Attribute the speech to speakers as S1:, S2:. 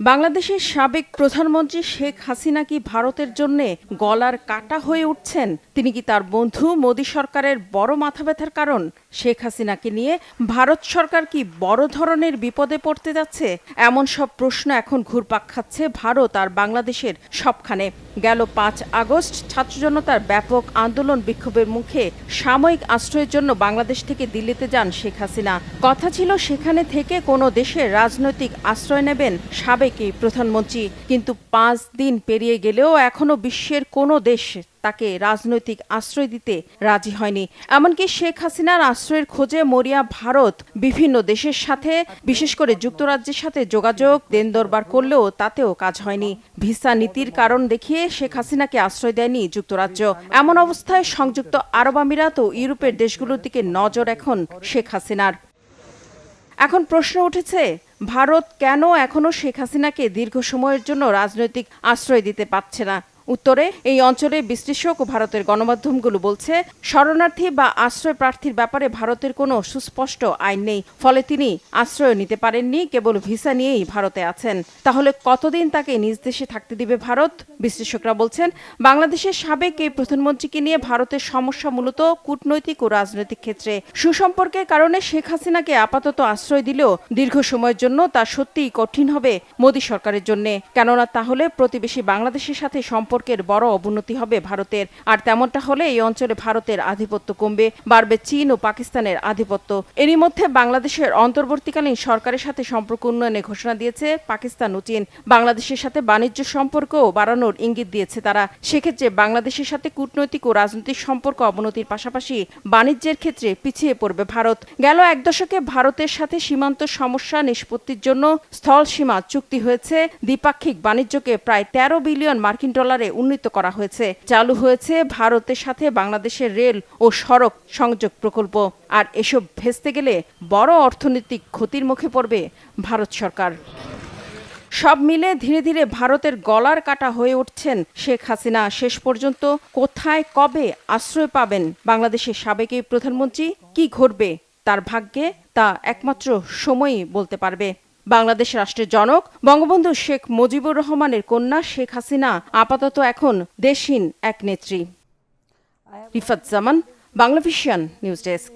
S1: বাংলাদেশের সাবেক প্রধানমন্ত্রী শেখ হাসিনা কি ভারতের জন্য গলার কাটা হয়ে উঠছেন? তিনি কি তার বন্ধু মোদী সরকারের বড় মাথা ব্যথার কারণ? শেখ হাসিনাকে নিয়ে ভারত সরকার কি বড় ধরনের বিপদে পড়তে যাচ্ছে? এমন সব প্রশ্ন এখন ঘুরপাক খাচ্ছে ভারত আর বাংলাদেশের সবখানে। গেল পাঁচ আগস্ট, ছাত্র জনতার ব্যাপক আন্দোলন বিক্ষোভের মুখে সাময়িক আশ্রয়ের জন্য বাংলাদেশ থেকে দিল্লিতে যান শেখ হাসিনা। কথা ছিল সেখানে থেকে কোনো দেশের রাজনৈতিক আশ্রয় নেবেন সাবেক এই প্রধানমন্ত্রী? কিন্তু পাঁচ দিন পেরিয়ে গেলেও এখনও বিশ্বের কোনো দেশ তাকে রাজনৈতিক আশ্রয় দিতে রাজি হয়নি। এমনকি শেখ হাসিনার আশ্রয়ের খোঁজে মরিয়া ভারত বিভিন্ন দেশের সাথে, বিশেষ করে যুক্তরাজ্যের সাথে যোগাযোগ, দেন দরবার করলেও তাতেও কাজ হয়নি। ভিসা নীতির কারণ দেখিয়ে শেখ হাসিনাকে আশ্রয় দেয়নি যুক্তরাজ্য। এমন অবস্থায় সংযুক্ত আরব আমিরাত ও ইউরোপের দেশগুলোর দিকে নজর এখন শেখ হাসিনার। এখন প্রশ্ন উঠেছে ভারত কেন এখনও শেখ হাসিনাকে দীর্ঘ সময়ের জন্য রাজনৈতিক আশ্রয় দিতে পারছে না? উত্তরে এই অঞ্চলে বিশ্লেষক ও ভারতের গণমাধ্যমগুলো বলছে, শরণার্থী বা আশ্রয় প্রার্থীর ব্যাপারে ভারতের কোনো সুস্পষ্ট আইন নেই। ফলে তিনি আশ্রয় নিতে পারেননি, কেবল ভিসা নিয়েই ভারতে আছেন। তাহলে কতদিন তাকে নিজ দেশে থাকতে দিবে ভারত? বিশ্লেষকরা বলছেন, বাংলাদেশের সাবেক এই প্রধানমন্ত্রীকে নিয়ে ভারতের সমস্যা মূলত কূটনৈতিক ও রাজনৈতিক ক্ষেত্রে। সুসম্পর্কের কারণে শেখ হাসিনাকে আপাতত আশ্রয় দিলেও দীর্ঘ সময়ের জন্য তা সত্যিই কঠিন হবে মোদী সরকারের জন্য। কেননা তাহলে প্রতিবেশী বাংলাদেশের সাথে সম্পর্কের বড় অবনতি হবে ভারতের। আর তেমনটা হলে এই অঞ্চলে ভারতের আধিপত্য কমবে, বাড়বে চীন ও পাকিস্তানের আধিপত্য। এরই মধ্যে বাংলাদেশের অন্তর্বর্তীকালীন সরকারের সাথে সম্পর্ক উন্নয়নে ঘোষণা দিয়েছে পাকিস্তান ও চীন। বাংলাদেশের সাথে বাণিজ্য সম্পর্কও বাড়ানোর ইঙ্গিত দিয়েছে তারা। সেক্ষেত্রে বাংলাদেশের সাথে কূটনৈতিক ও রাজনৈতিক সম্পর্ক অবনতির পাশাপাশি বাণিজ্যের ক্ষেত্রে পিছিয়ে পড়বে ভারত। গেল এক দশকে ভারতের সাথে সীমান্ত সমস্যা নিষ্পত্তির জন্য স্থল সীমা চুক্তি হয়েছে। দ্বিপাক্ষিক বাণিজ্যকে প্রায় তেরো বিলিয়ন মার্কিন ডলারে উন্নীত করা হয়েছে। চালু হয়েছে ভারতের সাথে বাংলাদেশের রেল ও সড়ক সংযোগ প্রকল্প। আর এসব ভেস্তে গেলে বড় অর্থনৈতিক ক্ষতির মুখে পড়বে ভারত সরকার। সব মিলে ধীরে ধীরে ভারতের গলার কাটা হয়ে উঠছেন শেখ হাসিনা। শেষ পর্যন্ত কোথায় কবে আশ্রয় পাবেন বাংলাদেশের সাবেক প্রধানমন্ত্রী? কি ঘটবে তার ভাগ্যে? তা একমাত্র সময়ই বলতে পারবে। বাংলাদেশ রাষ্ট্রের জনক বঙ্গবন্ধু শেখ মুজিবুর রহমানের কন্যা শেখ হাসিনা আপাতত এখন দেশহীন এক নেত্রী। Rifat Zaman বাংলাভিশিয়ান news desk.